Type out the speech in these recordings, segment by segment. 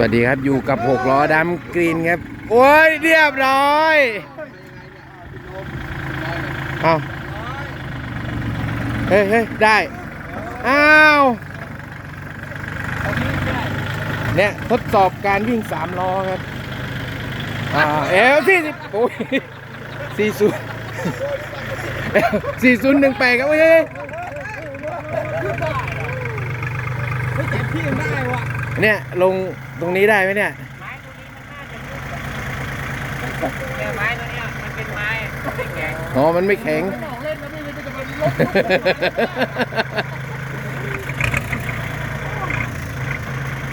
สวัสดีครับอยู่กับหกล้อดำกรีนครับ โอ้ยเรียบร้อยเอาเฮ้ยเฮ้ยได้ อ้าว เนี่ยทดสอบการวิ่งสามล้อครับ อ่าเอลที่สิบโอ้ยสี่ศูนย์สี่ศูนย์หนึ่งแปดครับเฮ้ยพี่ยังได้วะ เนี่ย ลงตรงนี้ได้ไหมเนี่ยเนี่ยไม้ตัวเนี้ยมันเป็นไม้ไม่แข็งอ๋อมันไม่แข็ง ไม่ออกเล่นนะพี่มันจะเป็นลบ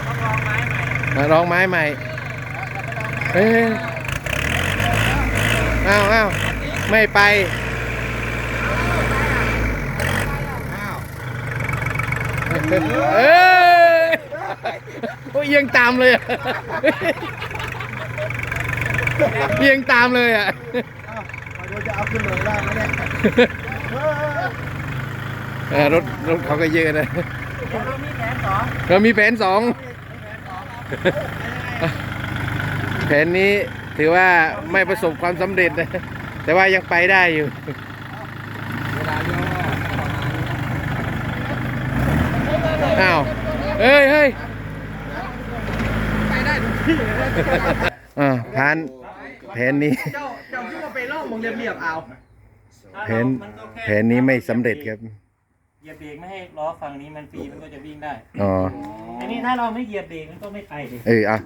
ต้องลองไม้ใหม่มาลองไม้ใหม่ เอ้ยอ้าวอ้าวไม่ไป เอ้ย โอ้ยเอียงตามเลยอะเอียงตามเลยอะเราจะเอาขึ้นลงได้ไหมเนี่ยเออรถรถเขาก็เยอะนะเรามีแผนสองเรามีแผนสองแผนนี้ถือว่าไม่ประสบความสำเร็จนะแต่ว่ายังไปได้อยู่เวลาย่ออ้าวเฮ้ยเฮ้ย ไปได้ทุกที่เลย อ่าผ่านแผนนี้ เจ้าเจ้าที่มาไปล่องมองเรียบๆเอาแผนแผนนี้ไม่สำเร็จครับ เหยียบเบรกไม่ให้ล้อฝั่งนี้มันฟรีมันก็จะวิ่งได้อ๋อ อันนี้ถ้าเราไม่เหยียบเบรกมันก็ไม่ไปดิเอออะ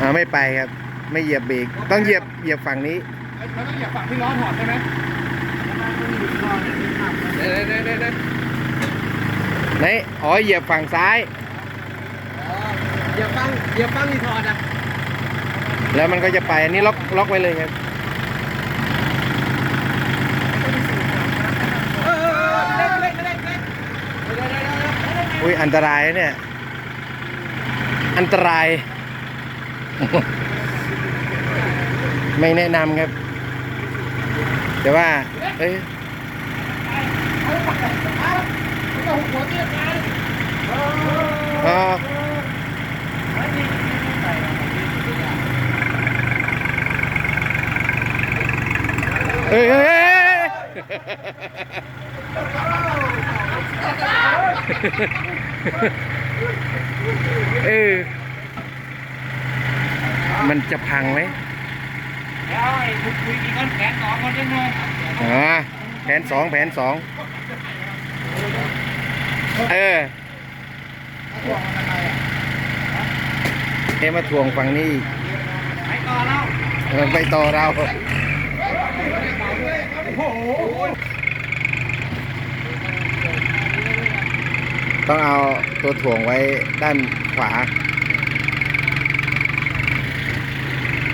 อ่าไม่ไปครับ ไม่เหยียบเบรกต้องเหยียบเหยียบฝั่งนี้เราต้องอย่าฝั่งที่ล้อถอดใช่ไหมเด้เด้เด้เด้ไหนอ๋อเหยียบฝั่งซ้าย อย่าฟังอย่าฟังที่ถอดอะแล้วมันก็จะไปอันนี้ล็อกล็อกไว้เลยครับเออเล่นเล่นเล่นเล่นอุ้ยอันตรายนะเนี่ย อันตราย ไม่แนะนำครับ แต่ว่าเอ้ยอ๋อเฮ้ยเฮ้ยเฮ้ยเออมันจะพังไหมเดี๋ยวไอ้คุยคุยอีกคนแขนสองคนยังไงอ๋อแผนสองแผนสองเออเอะมาทวงฝั่งนี้ไปต่อเออไปต่อเรา ต้องเอาตัวถ่วงไว้ด้านขวา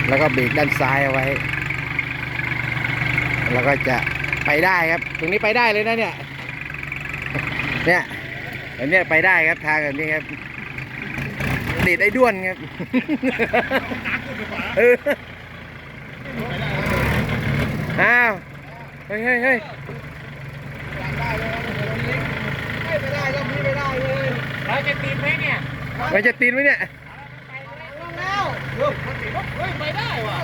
แล้วก็เบรกด้านซ้ายเอาไว้ แล้วก็จะไปได้ครับ ตรงนี้ไปได้เลยนะเนี่ย เนี่ยอันนี้ไปได้ครับทางแบบนี้ครับเด็ดไอ้ด้วนครับอ้าว ฮ้ยเฮ้ยเฮ้ยไม่ได้ยังพี่ไม่ได้เลยเราจะตีนไหมเนี่ยมันจะตีนไหมเนี่ยลงแล้วเฮ้ยเฮ้ยไปได้ว่ะ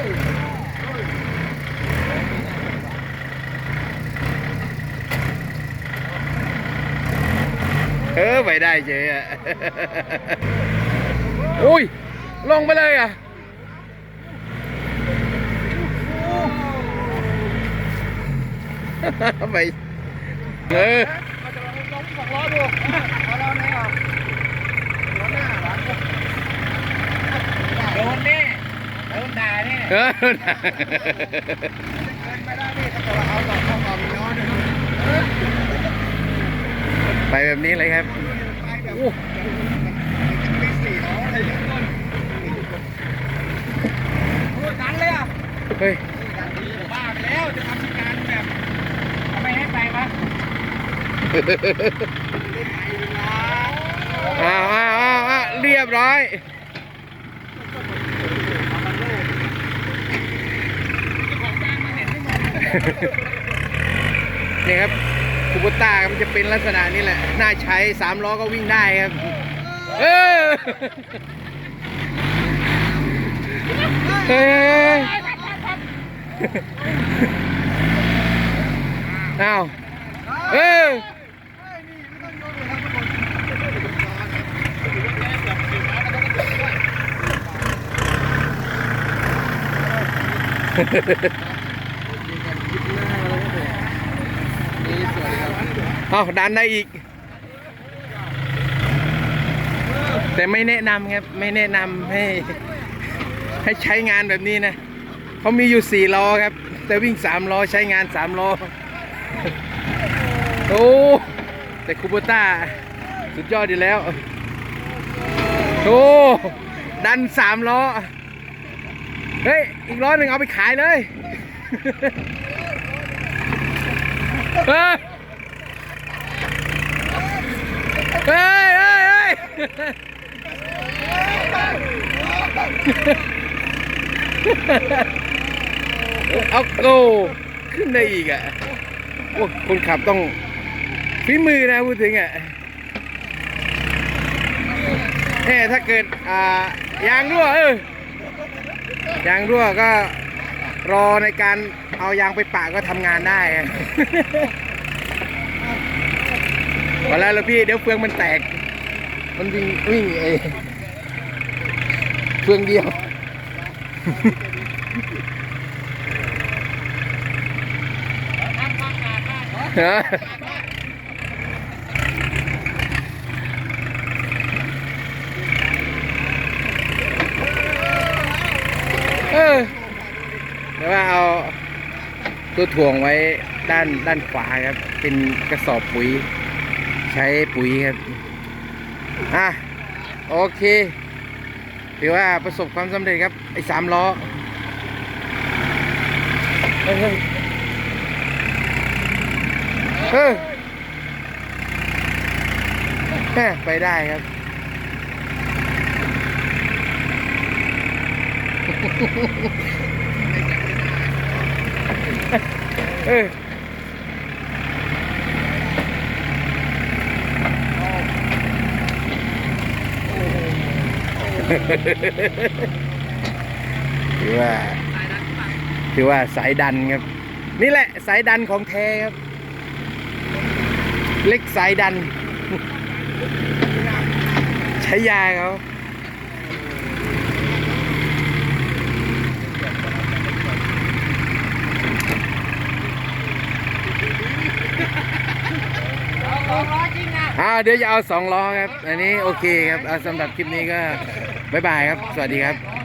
เออไปได้เฉยอะอุ้ยลงไปเลยอะ ไปเออเราจะลองลองสองล้อดูเอาล้อไหนออกล้อหน้าหลังโดนแน่โดนด่าแน่เออไปได้นี่ถ้าเกิดว่าเอาต่อเข้าต่อมีล้อด้วยไปแบบนี้เลยครับไปแบบมีสี่ล้ออะไรอย่างเงี้ยโอ้ยดันเลยอะเฮ้ย บ้าไปแล้วจะทำการแบบ ทำไมให้ไปวะ อ้าวอ้าวอ้าวเรียบร้อยนี่ครับคูโบต้ามันจะเป็นลักษณะนี้แหละ น่าใช้สามล้อก็วิ่งได้ครับ เออเฮ้ยอ้าวเออ นี่สวยครับ เอาดันได้อีก แต่ไม่แนะนำครับ ไม่แนะนำให้ ให้ใช้งานแบบนี้นะเขามีอยู่สี่ล้อครับ แต่วิ่งสามล้อใช้งานสามล้อ โอ้แต่คูโบต้าสุดยอดดีแล้วโอ้ดันสามล้อ เฮ้ย อีกล้อยหนึ่งเอาไปขายเลย เฮ้ย เฮ้ยเฮ้ยเฮ้ยเอาโอ้ขึ้นได้อีกอะโอ้คนขับต้องฝีมือนะพูดถึงอะเฮ้ถ้าเกิด อ่ายางรั่วเออ ยางรั่วก็รอในการเอายางไปปะก็ทำงานได้อะพอแล้วแล้วพี่เดี๋ยวเฟืองมันแตก มันวิ่งวิ่งเองเฟืองเดียวฮะ ออเดี๋ยวว่าเอาตัวถ่วงไว้ด้านด้านขวาครับ เป็นกระสอบปุ๋ย ใช้ปุ๋ยครับ อะ โอเค ถือว่าประสบความสำเร็จครับ ไอ้สามล้อเฮ้ยเฮ้ยเออแม่ไปได้ครับ เออถือว่า ถือว่าสายดันครับ นี่แหละสายดันของแท้ครับ เล็กสายดัน ใช้ยาเขาอ่า เดี๋ยวจะเอาสองล้อครับ อันนี้โอเคครับเอาสำหรับคลิปนี้ก็บ๊ายบายครับ สวัสดีครับ